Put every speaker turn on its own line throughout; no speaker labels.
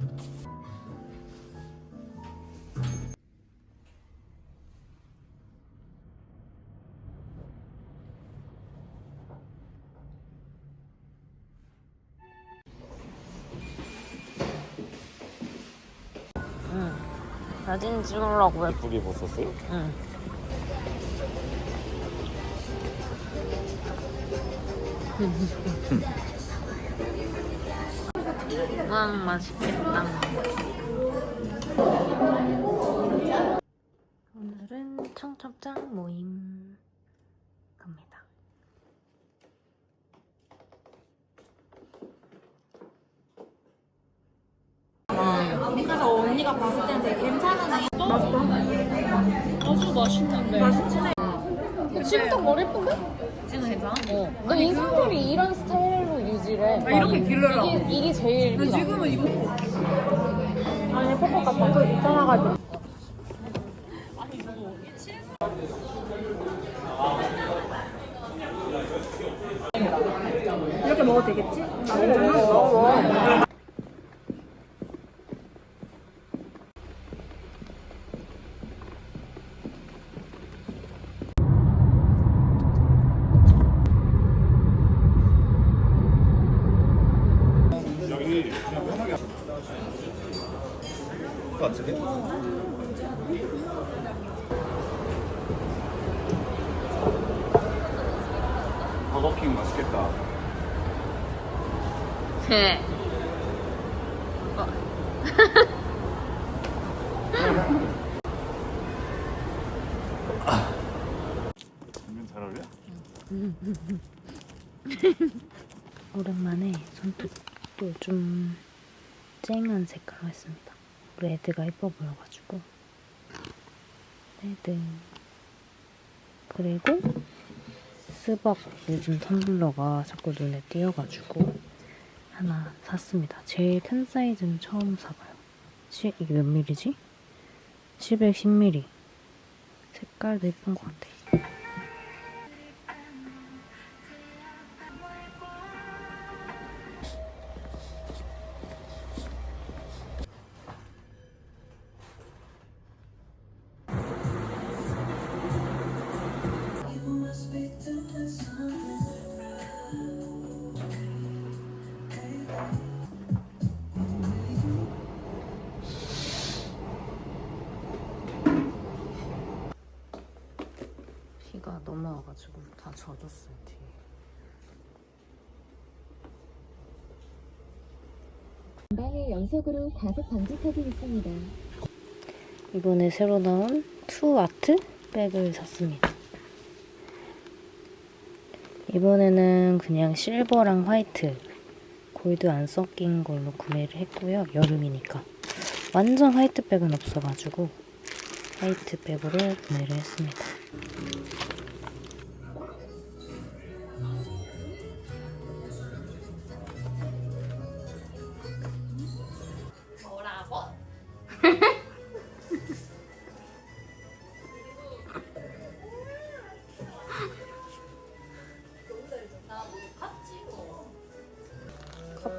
응. 사진 찍으려고 왜?
예쁘게 벗었어요?
응. 와 맛있겠다. 오늘은 청첩장 모임 갑니다.
그래서 언니가 봤을 때는 되게 괜찮은 애.
아주 맛있는데.
지 금딱 머리 예쁜데?
지금 괜찮아?
어. 근데 이 사람들이 이런 스타일로 유지를. 아, 이렇게 길러라. 이게, 이게 제일. 근데 지금은 이거. 아니, 뽀뽀 같아. 또 있잖아가지고. 이렇게 먹어도 되겠지? 아, 먹어.
여기 그냥 편하게 같은데? 버거킹 맛있겠다
네.
이면 잘 어울려?
오랜만에 손톱도 좀 쨍한 색깔로 했습니다. 레드가 예뻐 보여가지고 레드 그리고 스벅 요즘 텀블러가 자꾸 눈에 띄어가지고 하나 샀습니다. 제일 큰 사이즈는 처음 사봐요. 시, 이게 몇 밀리지? 710mm 색깔도 예쁜 것 같아. 젖었어요 뒤에.
전방에 연속으로 과속 방지턱이 있습니다.
이번에 새로 나온 투 아트 백을 샀습니다. 이번에는 그냥 실버랑 화이트, 골드 안 섞인 걸로 구매를 했고요. 여름이니까. 완전 화이트 백은 없어가지고 화이트 백으로 구매를 했습니다.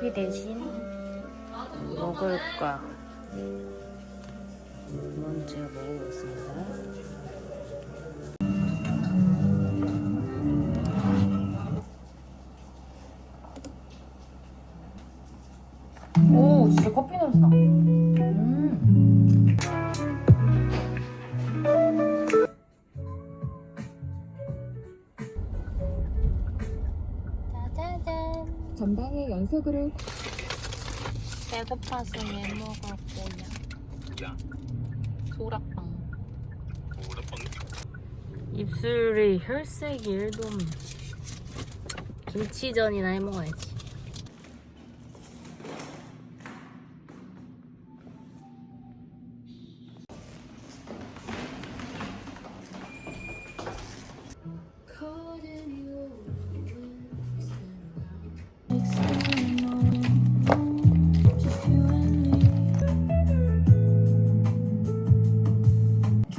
커피 대신 먹을 거 제가 먹어보겠습니다.
오, 진짜 커피 냄새 나. 음.
연속으로
배고파서 왜 먹을 거냐?
야
소라빵.
오랜만에
입술이 혈색이 1도 없네. 김치전이나 해 먹어야지.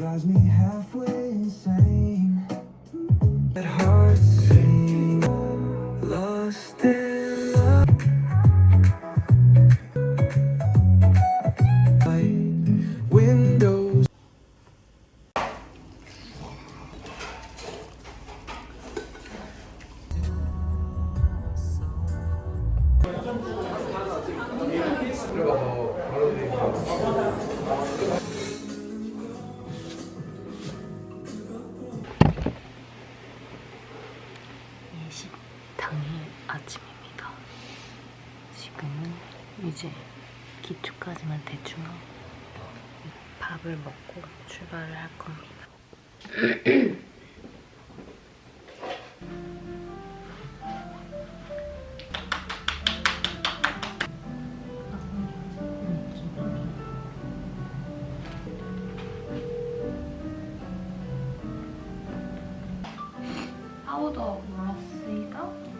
drives me halfway insane. That hurts me, lost in love.
Windows. 이제 기초까지만 대충 하고 밥을 먹고 출발을 할 겁니다. 파우더 몰랐습니다.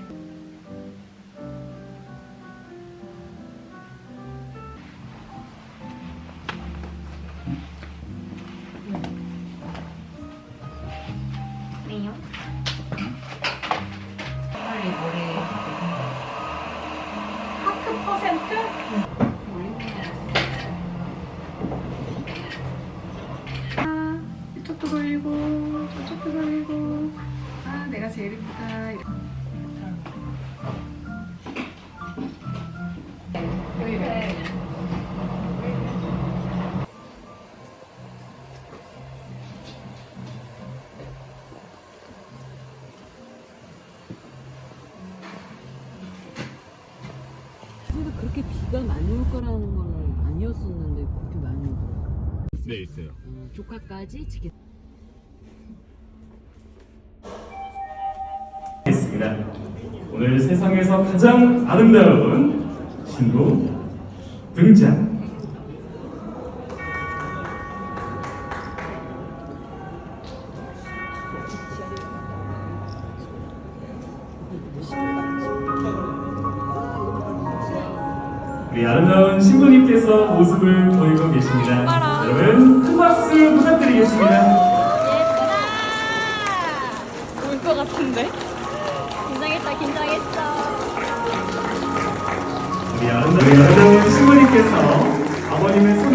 그렇게 비가 많이 올 거라는 거는 아니었었는데 그렇게 많이 오더라고요.
네 있어요.
어, 조카까지 지게
있습니다. 오늘 세상에서 가장 아름다운 신부 등장. 우리 아름다운 신부님께서 모습을 보이고 계십니다. 여러분 큰 박수 부탁드리겠습니다.
울것 같은데? 긴장했다, 긴장했어.
우리 아름다운, 우리 아름다운 신부님께서 아버님의 손